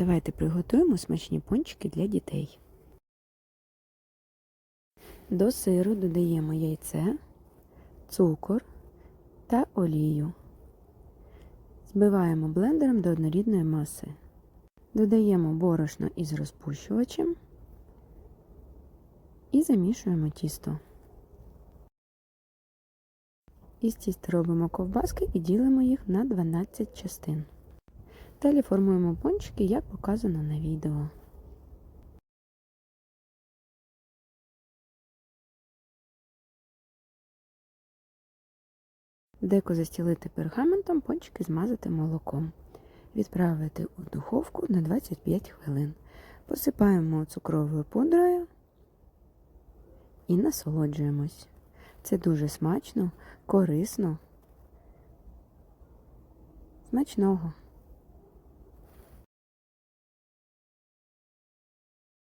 Давайте приготуємо смачні пончики для дітей. До сиру додаємо яйце, цукор та олію. Збиваємо блендером до однорідної маси. Додаємо борошно із розпущувачем і замішуємо тісто. Із тіста робимо ковбаски і ділимо їх на 12 частин. Далі формуємо пончики, як показано на відео. Деко застілити пергаментом, пончики змазати молоком. Відправити у духовку на 25 хвилин. Посипаємо цукровою пудрою і насолоджуємось. Це дуже смачно, корисно. Смачного!